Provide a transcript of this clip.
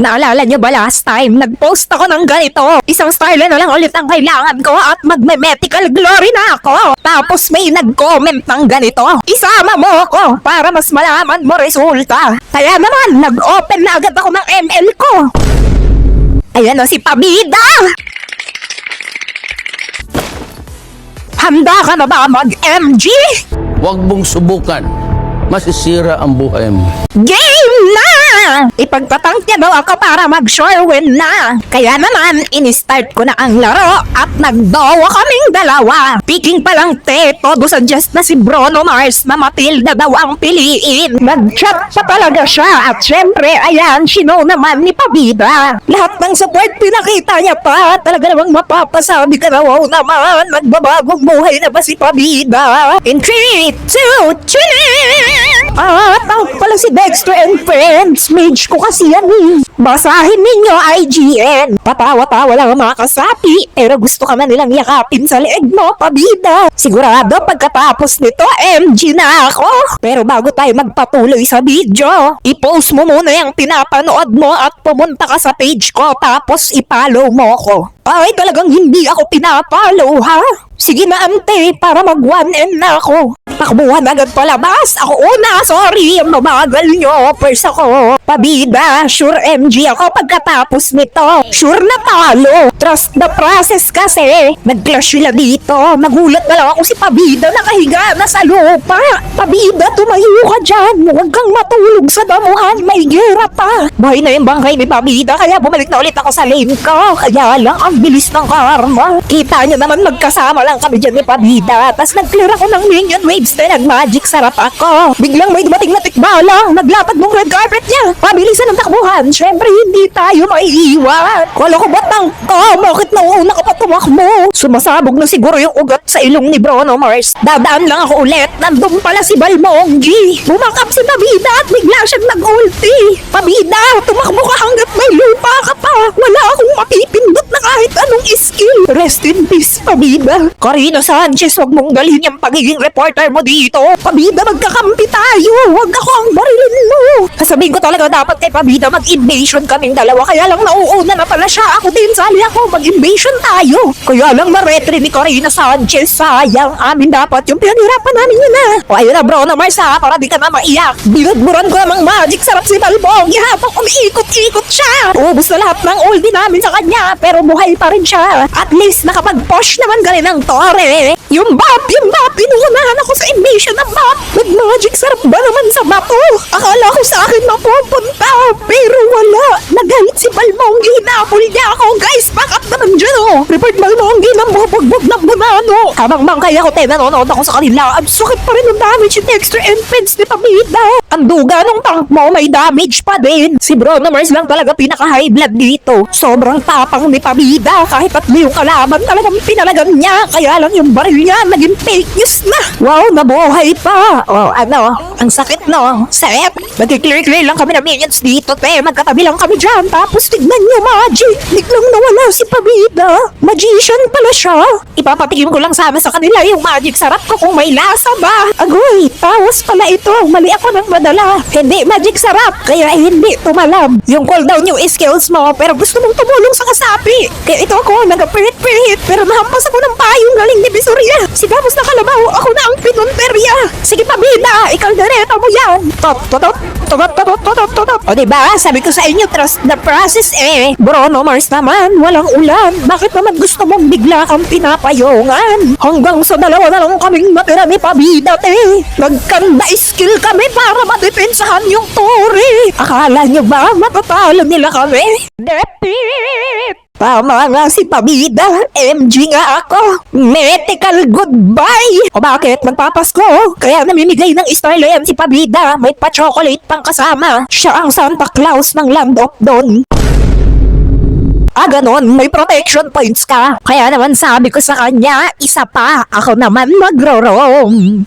Naalala niyo ba last time, nag-post ako ng ganito. Isang style na lang ulit ang kailangan ko at magme-medical glory na ako. Tapos may nag-comment ng ganito. Isama mo ako para mas malaman mo resulta. Kaya naman, nag-open na agad ako ng ML ko. Ayan o si Pabida! Handa ka na ba mag-MG? Huwag mong subukan. Masisira ang buhay mo. Game na! Ipagtatangkya daw ako para mag-sure win na. Kaya naman, in-start ko na ang laro at nagdowa kaming dalawa. Picking pa lang te, todo suggest na si Bruno Mars na Matilda daw ang piliin. Nag-chat pa talaga siya at syempre, ayan, sino naman ni Pabida. Lahat ng support pinakita niya pa. Talaga namang mapapasabi ka na, wow naman, magbabagong buhay na ba si Pabida? In 3, 2, 3! Ah, tawag pala si Dexter and Friends. Mage ko kasi yan eh. Basahin ninyo, IGN. Patawa-tawa lang ang mga kasapi. Pero gusto ka na nilang yakapin sa leeg mo, pabida. Sigurado pagkatapos nito, MG na ako. Pero bago tayo magpatuloy sa video, i-post mo muna yung pinapanood mo at pumunta ka sa page ko tapos i-follow mo ako. Ay, talagang hindi ako pinapalo, ha? Sige na, ante, para mag 1M na ako. Takbuhan agad palabas. Ako una, sorry. Mabagal nyo. First ako. Pabida, sure MG ako pagkatapos nito. Sure na talo. Trust the process kasi. Nag-clash sila dito. Nagulat na lang ako si Pabida nakahiga na sa lupa. Pabida, tumayo ka dyan. Huwag kang matulog sa damuhan. May gera pa. Bahay na yung bangkay ni Pabida kaya bumalik na ulit ako sa lane ko. Kaya lang, ang bilis ng karma. Kita nyo naman magkasama lang kami dyan ni Pabida. Tapos nag-clear ako ng minion waves na nag-magic sarap ako. Biglang may dumating na tikbala. Naglapad mong red carpet niya. Pabilisan ng takbuhan. Siyempre, hindi tayo maiiwan. Kala ko batang ka. Bakit nauuna ka pa tumakbo? Sumasabog na siguro yung ugat sa ilong ni Bruno Mars. Dadaan lang ako ulit. Nandun pala si Balmonggi. Bumakap si Pabida at bigla siyang nag-ulti. Pabida, tumakbo ka hanggat may lupa ka pa. Wala akong mapipindot kahit anong skill. Rest in peace, Pabida. Karina Sanchez, huwag mong dalhin yung pagiging reporter mo dito. Pabida, magkakampi tayo. Huwag ako ang barilin mo. Sasabihin ko talaga dapat kay Pabida mag-invasion kaming dalawa. Kaya lang nauuna na pala siya. Ako din, sali ako. Mag-invasion tayo. Kaya lang ma-retry ni Karina Sanchez. Sayang, amin dapat yung pinaghirapan namin yun na. O ayun na bro, na Mars ha, para di ka na maiyak. Binudburan ko namang magic sarap si Balbong. Habang umiikot-ikot siya. Ubus na lahat ng oldie namin sa kanya. Pero buhay pa rin siya. At least nakapag-push naman galing ng tore. Yung map, yung map, inuunahan ako sa invasion ng map. Nag-magic sarap ba naman sa map oh? Akala ko sa akin mapupunta. Pero wala. Nagalit si Balmonggi. Napul niya ako. Guys, back up naman dyan oh. Report Balmonggi ng bubugbog ng bunano. Habang bangkay ako, te, nanonood ako sa kanila. Ang sakit pa rin ng damage yung extra entrance ni Pamida. Ang duga ng tank mo may damage pa din. Si Bruno Mars lang talaga pinaka-high blood dito. Sobrang tapang ni Pamida. Kahit tatlo yung kalaban, talagang pinalagan niya. Kaya lang yung baril niya naging fake news na. Wow, nabuhay pa. Oh, ano, ang sakit no. Set. Magkiklear-clear lang kami ng minions dito, te. Magkatabi lang kami dyan. Tapos tignan niyo, magic. Biglang nawala si Pabida. Magician pala ko siya. Ipapatingin ko lang sana sa kanila yung magic sarap ko kung may lasa ba. Agoy, taos pala ito. Mali ako ng madala. Hindi magic sarap, kaya hindi tumalab. Yung cooldown yung skills mo, pero gusto mong tumulong sa kasapi. Kaya ito ako, nag-pirit-pirit, pero nahampas ako ng payong galing ni Bisoria. Si Damos na kalabaw, ako na ang pinunterya. Sige pabida, ikaw na mo yan. Tot, tot, tot, tot, tot, tot, tot, tot, o diba, sabi ko sa inyo, trust the process eh. Bruno Mars naman, walang ulan. Bakit naman gusto mong bigla kang pinapayungan? Hanggang sa dalawa na lang kaming matira ni Pabida, te. Nagkanda skill kami para madepensahan yung Tori. Akala nyo ba matatalo nila kami? Depit! Tama nga si Pabida. MG nga ako. Medical goodbye. O bakit? Magpapasko. Kaya namimigay ng Starlight si Pabida. May pa-chocolate pang kasama. Siya ang Santa Claus ng Land of Dawn. Ah, ganon. May protection points ka. Kaya naman sabi ko sa kanya, isa pa. Ako naman magro-roam.